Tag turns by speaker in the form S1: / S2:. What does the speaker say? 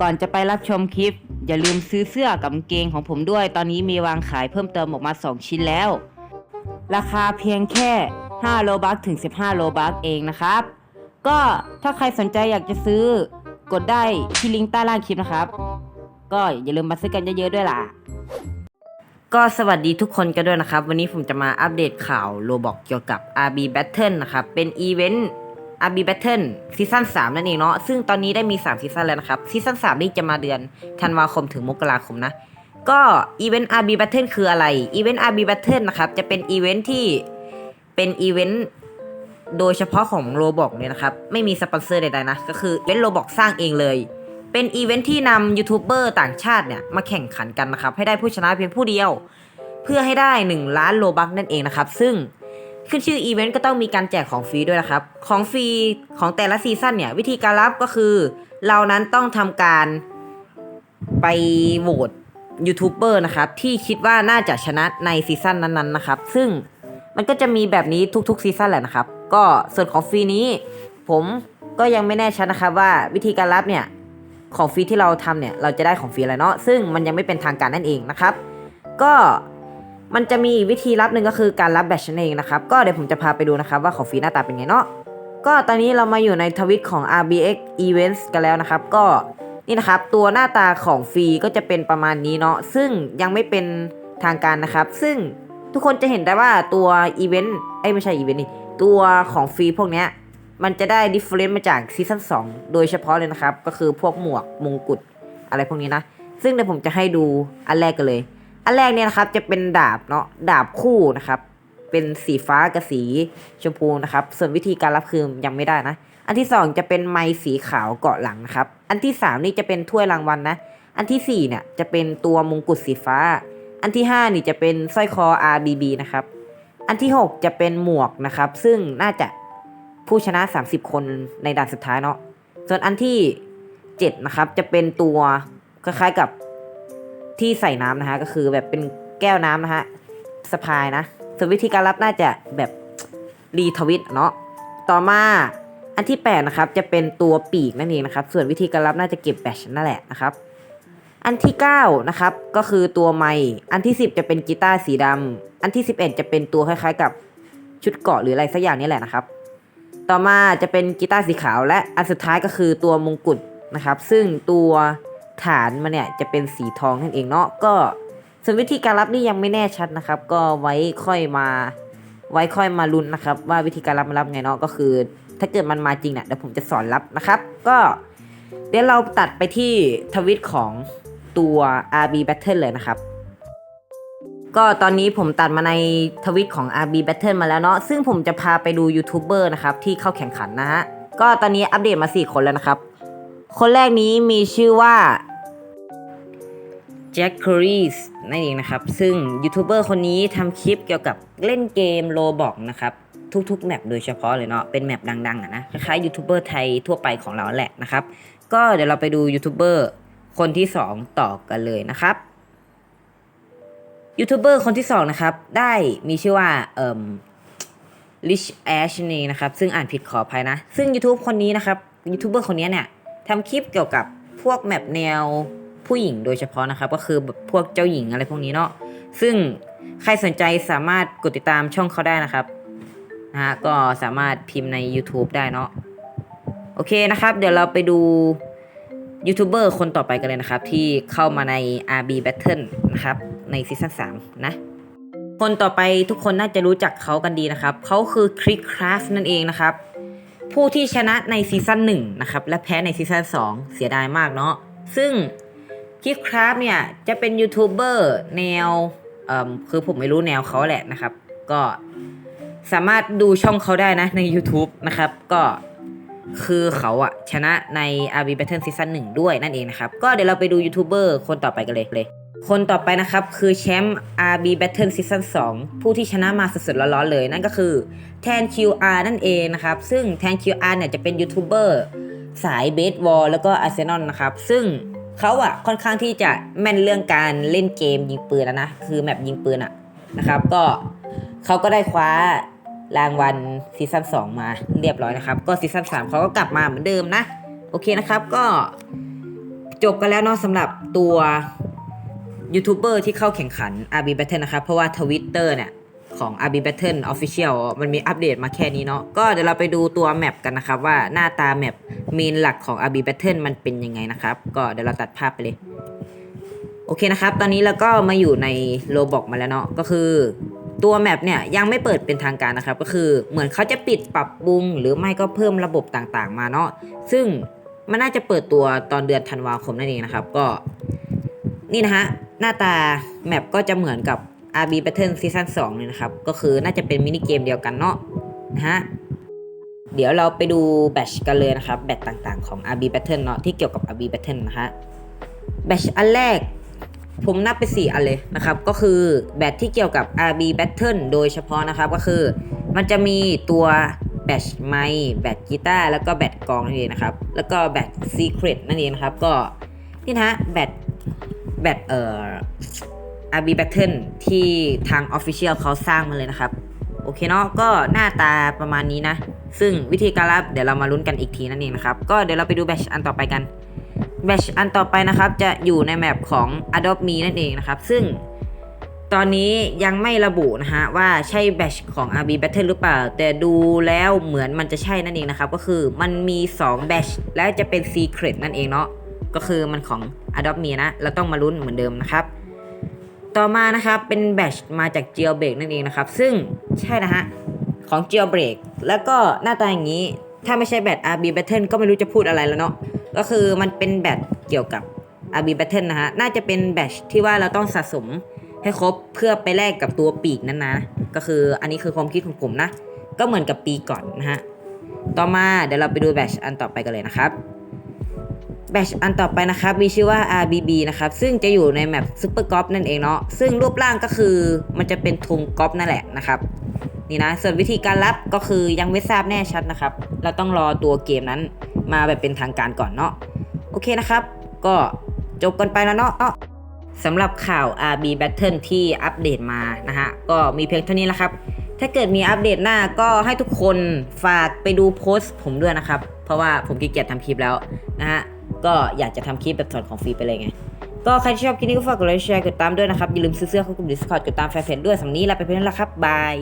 S1: ก่อนจะไปรับชมคลิป อย่าลืมซื้อเสื้อกับเกงของผมด้วย ตอนนี้มีวางขายเพิ่มเติมออกมา 2 ชิ้นแล้ว ราคาเพียงแค่ 5 โลบัคถึง 15 โลบัคเองนะครับ ก็ถ้าใครสนใจอยากจะซื้อกดได้ที่ลิงก์ใต้ล่างคลิปนะครับ ก็อย่าลืมมาซื้อกันเยอะๆด้วยล่ะ ก็สวัสดีทุกคนกันด้วยนะครับ วันนี้ผมจะมาอัปเดตข่าวโลบอกเกี่ยวกับ RB Battle นะครับ เป็นอีเวนต์ RB Battle ซีซั่น3นั่นเองเนาะซึ่งตอนนี้ได้มี 3 ซีซั่นแล้วนะครับ ซีซั่น3นี่จะมาเดือนธันวาคมถึงมกราคมนะ ก็อีเวนต์ RB Battle คืออะไรอีเวนต์ RB Battle นะครับ จะเป็นอีเวนต์ที่เป็นอีเวนต์โดยเฉพาะของโ o บอกเนี่ยนะครับ ไม่มีสปอนเซอร์ใดๆนะ ก็คือเล่นโ o บอกสร้างเองเลย เป็นอีเวนท์ที่นำยูทูบเบอร์ต่างชาติเนี่ยมาแข่งขันกันนะครับ ให้ได้ผู้ชนะเพียงผู้เดียว เพื่อให้ได้ 1 ล้านโลบักนั่นเองนะครับ ซึ่ง ขึ้นชื่ออีเวนต์ก็ต้องมีการแจกของฟรีด้วยนะครับ ของฟรีของแต่ละซีซั่นเนี่ย วิธีการรับก็คือ เรานั้นต้องทำการไปโหวตยูทูบเบอร์นะครับ ที่คิดว่าน่าจะชนะในซีซั่นนั้นๆนะครับ ซึ่งมันก็จะมีแบบนี้ทุกๆซีซั่นแหละนะครับ ก็ส่วนของฟรีนี้ผมก็ยังไม่แน่ชัดนะครับว่าวิธีการรับเนี่ยของฟรีที่เราทำเนี่ยเราจะได้ของฟรีอะไรเนาะซึ่งมันยังไม่เป็นทางการนั่นเองนะครับ ก็ มันจะมีอีกวิธีรับหนึ่งก็คือการรับแบตนั่นเองนะครับ ก็เดี๋ยวผมจะพาไปดูนะครับว่าของฟรีหน้าตาเป็นไงเนาะก็ตอนนี้เรามาอยู่ในทวิตของ RBX Events กันแล้วนะครับ ก็นี่นะครับ ตัวหน้าตาของฟรีก็จะเป็นประมาณนี้เนาะซึ่งยังไม่เป็นทางการนะครับ ซึ่งทุกคนจะเห็นได้ว่าตัวอีเวนต์เอ้ไม่ใช่อีเวนต์นี่ตัวของฟรีพวกเนี้ยมันจะได้ดิฟเฟรนต์มาจากซีซั่น2โดยเฉพาะเลยนะครับ ก็คือพวกหมวกมงกุฎอะไรพวกนี้นะ ซึ่งเดี๋ยวผมจะให้ดูอันแรกกันเลย อันแรกเนี่ยนะครับจะเป็นดาบเนาะดาบคู่นะครับ เป็นสีฟ้ากับสีชมพูนะครับ ส่วนวิธีการรับคือยังไม่ได้นะ อันที่ 2 จะเป็นไม้สีขาวเกาะหลังนะครับ อันที่ 3 นี่จะเป็นถ้วยรางวัลนะอันทีสี่4เนี่ยจะเป็นตัวมงกุฎสีฟ้า อันที่ 5 นี่จะเป็นสร้อยคอ RBB นะครับ อันที่ 6 จะเป็นหมวกนะครับ ซึ่งน่าจะผู้ชนะ 30 คนในด่านสุดท้ายเนาะส่วนอันที่7นะครับจะเป็นตัวคล้ายๆกับ ที่ใส่น้ำนะฮะก็คือแบบเป็นแก้วน้ำนะฮะสะพายนะส่วนวิธีการรับน่าจะแบบรีทวิตเนาะต่อมาอันที่8นะครับจะเป็นตัวปีกนั่นเองนะครับส่วนวิธีการรับน่าจะเก็บแบชนั่นแหละนะครับอันที่9นะครับก็คือตัวไม้อันที่ 10 จะเป็นกีตาร์สีดำอันที่ 11 จะเป็นตัวคล้ายๆ กับชุดเกาะหรืออะไรสักอย่างนี่แหละนะครับ ต่อมาจะเป็นกีตาร์สีขาวและอันสุดท้ายก็คือตัวมงกุฎนะครับ ซึ่งตัว ฐานมันเนี่ยจะเป็นสีทองนั่นเองเนาะก็ส่วนวิธีการรับนี่ยังไม่แน่ชัดนะครับ ก็ไว้ค่อยมา ไว้ค่อยมาลุ้นนะครับ ว่าวิธีการรับมันรับไงเนาะก็คือ ถ้าเกิดมันมาจริงเนี่ยเดี๋ยวผมจะสอนรับนะครับ ก็เดี๋ยวเราตัดไปที่ทวิตของตัว RB Battle เลยนะครับ ก็ตอนนี้ผมตัดมาในทวิตของ RB Battle มาแล้วเนาะซึ่งผมจะพาไปดูยูทูบเบอร์นะครับที่เข้าแข่งขันนะฮะก็ตอนนี้อัปเดตมา 4 คนแล้วนะครับ คนแรกนี้มีชื่อว่าแจ็คค r รีสนั่นเองนะครับ ซึ่งยูทูบเบอร์คนนี้ทำคลิปเกี่ยวกับเล่นเกมโลบอกนะครับ ทุกๆแมปโดยเฉพาะเลยเนาะเป็นแมปดังๆอะนะคล้ายๆยูทูบเบอร์ไทยทั่วไปของเราแหละนะครับ ก็เดี๋ยวเราไปดูยูทูบเบอร์คนที่ 2 ต่อกันเลยนะครับยูทูบเบอร์คนที่ 2 นะครับ ได้มีชื่อว่าเอ่อ Rich Ash นี่นะครับ ซึ่งอ่านผิดขออภัยนะ ซึ่ง YouTube คนนี้นะครับยูทูบเบอร์คนนี้เนี่ย ทำคลิปเกี่ยวกับพวกแมปแนวผู้หญิงโดยเฉพาะนะครับ ก็คือแบบพวกเจ้าหญิงอะไรพวกนี้เนาะซึ่งใครสนใจสามารถกดติดตามช่องเขาได้นะครับนะฮะก็สามารถพิมพ์ใน YouTube ได้เนาะโอเคนะครับ เดี๋ยวเราไปดูยูทูบเบอร์คนต่อไปกันเลยนะครับ ที่เข้ามาใน RB Battle นะครับ ในซีซั่น3นะ คนต่อไปทุกคนน่าจะรู้จักเขากันดีนะครับ เขาคือคริกคราฟนั่นเองนะครับ ผู้ที่ชนะในซีซั่น1นะครับและแพ้ในซีซั่น2 เสียดายมากเนาะซึ่งคริกคราฟเนี่ยจะเป็นยูทูบเบอร์แนวเอ่อคือผมไม่รู้แนวเขาแหละนะครับ ก็สามารถดูช่องเขาได้นะใน YouTube นะครับ ก็คือเขาอะชนะใน RB Battle Season 1 ด้วยนั่นเองนะครับ ก็เดี๋ยวเราไปดูยูทูบเบอร์คนต่อไปกันเลยเลย คนต่อไปนะครับ คือแชมป์ RB Battle Season 2 ผู้ที่ชนะมาสดๆร้อนๆเลยนั่นก็คือแทน QR นั่นเองนะครับ ซึ่งแทน QR เนี่ยจะเป็นยูทูบเบอร์สายเบสบอลแล้วก็อาร์เซนอลนะครับ ซึ่งเขาอะค่อนข้างที่จะแม่นเรื่องการเล่นเกมยิงปืนแล้วนะ คือแมปยิงปืนอะนะครับ ก็เขาก็ได้คว้ารางวัลซีซั่น2 มาเรียบร้อยนะครับ ก็ซีซั่น3เขาก็กลับมาเหมือนเดิมนะ โอเคนะครับก็จบกันแล้วเนาะสำหรับตัว ยูทูบเบอร์ที่เข้าแข่งขัน RB Battle นะครับ เพราะว่า Twitter เนี่ย ของ RB Battle Official มันมีอัปเดตมาแค่นี้เนาะก็เดี๋ยวเราไปดูตัวแมปกันนะครับ ว่าหน้าตาแมปมีนหลักของ RB Battle มันเป็นยังไงนะครับ ก็เดี๋ยวเราตัดภาพไปเลยโอเคนะครับ ตอนนี้เราก็มาอยู่ในโลบอกมาแล้วเนาะ ก็คือ ตัวแมปเนี่ยยังไม่เปิดเป็นทางการนะครับ ก็คือเหมือนเขาจะปิดปรับปรุง หรือไม่ก็เพิ่มระบบต่างๆ มาเนาะ ซึ่งมันน่าจะเปิดตัวตอนเดือนธันวาคมนั่นเองนะครับ ก็นี่นะฮะ หน้าตาแมปก็จะเหมือนกับ RB Battle Season 2เลยนะครับ ก็คือน่าจะเป็นมินิเกมเดียวกันเนาะนะฮะเดี๋ยวเราไปดูแบชกันเลยนะครับ แบตต่างๆของ RB Battle เนาะที่เกี่ยวกับ RB Battle นะฮะแบชอันแรกผมนับไป 4 อันเลยนะครับ ก็คือแบตที่เกี่ยวกับ RB Battle โดยเฉพาะนะครับก็คือ มันจะมีตัวแบตไมค์แบตกีตาร์แล้วก็แบตกองนั่นเองนะครับ แล้วก็แบต Secret นั่นเองนะครับ ก็นี่นะฮะแบต แบตเอ่อ RB Battle ที่ทาง Official เขาสร้างมาเลยนะครับ โอเคเนาะก็หน้าตาประมาณนี้นะ ซึ่งวิธีการรับเดี๋ยวเรามาลุ้นกันอีกทีนั่นเองนะครับ ก็เดี๋ยวเราไปดูแบตอันต่อไปกันแบตอันต่อไปนะครับ จะอยู่ในแมปของ Adobe Me นั่นเองนะครับ ซึ่งตอนนี้ยังไม่ระบุนะฮะว่าใช่แบตของ RB Battle หรือเปล่า แต่ดูแล้วเหมือนมันจะใช่นั่นเองนะครับ ก็คือมันมี2แบตและจะเป็น Secret นั่นเองเนาะ ก็คือมันของ Adobe Me นะ เราต้องมาลุ้นเหมือนเดิมนะครับ ต่อมานะครับเป็นแบตมาจาก Jailbreak นั่นเองนะครับ ซึ่งใช่นะฮะ ของ Jailbreak แล้วก็หน้าตาอย่างนี้ ถ้าไม่ใช่แบต RB Battle ก็ไม่รู้จะพูดอะไรแล้วเนาะก็คือมันเป็นแบตเกี่ยวกับ RB Battle นะฮะ น่าจะเป็นแบตที่ว่าเราต้องสะสมให้ครบเพื่อไปแลกกับตัวปีกนั้นนะ ก็คืออันนี้คือความคิดของผมนะ ก็เหมือนกับปีก่อนนะฮะ ต่อมาเดี๋ยวเราไปดูแบตอันต่อไปกันเลยนะครับ แบตอันต่อไปนะครับมีชื่อว่า RBB นะครับ ซึ่งจะอยู่ในแมป Super g o l f นั่นเองเนาะซึ่งรูปร่างก็คือมันจะเป็นธงกอล์ฟนั่นแหละนะครับนี่นะส่วนวิธีการรับก็คือยังไม่ทราบแน่ชัดนะครับ เราต้องรอตัวเกมนั้นมาแบบเป็นทางการก่อนเนาะโอเคนะครับ ก็จบกันไปแล้วเนาะเนาะสำหรับข่าว RB Battle ที่อัปเดตมานะฮะก็มีเพียงเท่านี้แล้วครับ ถ้าเกิดมีอัปเดตหน้าก็ให้ทุกคนฝากไปดูโพสต์ผมด้วยนะครับ เพราะว่าผมขี้เกียจทำคลิปแล้วนะฮะ ก็อยากจะทำคลิปแบบสอนของฟรีไปเลยไง ก็ใครที่ชอบคลิปนี้ก็ฝากกดไลค์แชร์กดตามด้วยนะครับ อย่าลืมซื้อเสื้อเข้ากลุ่ม Discord กดตามแฟนเพจด้วยสำหรับนี้ลาไปเพื่อนแล้วครับบาย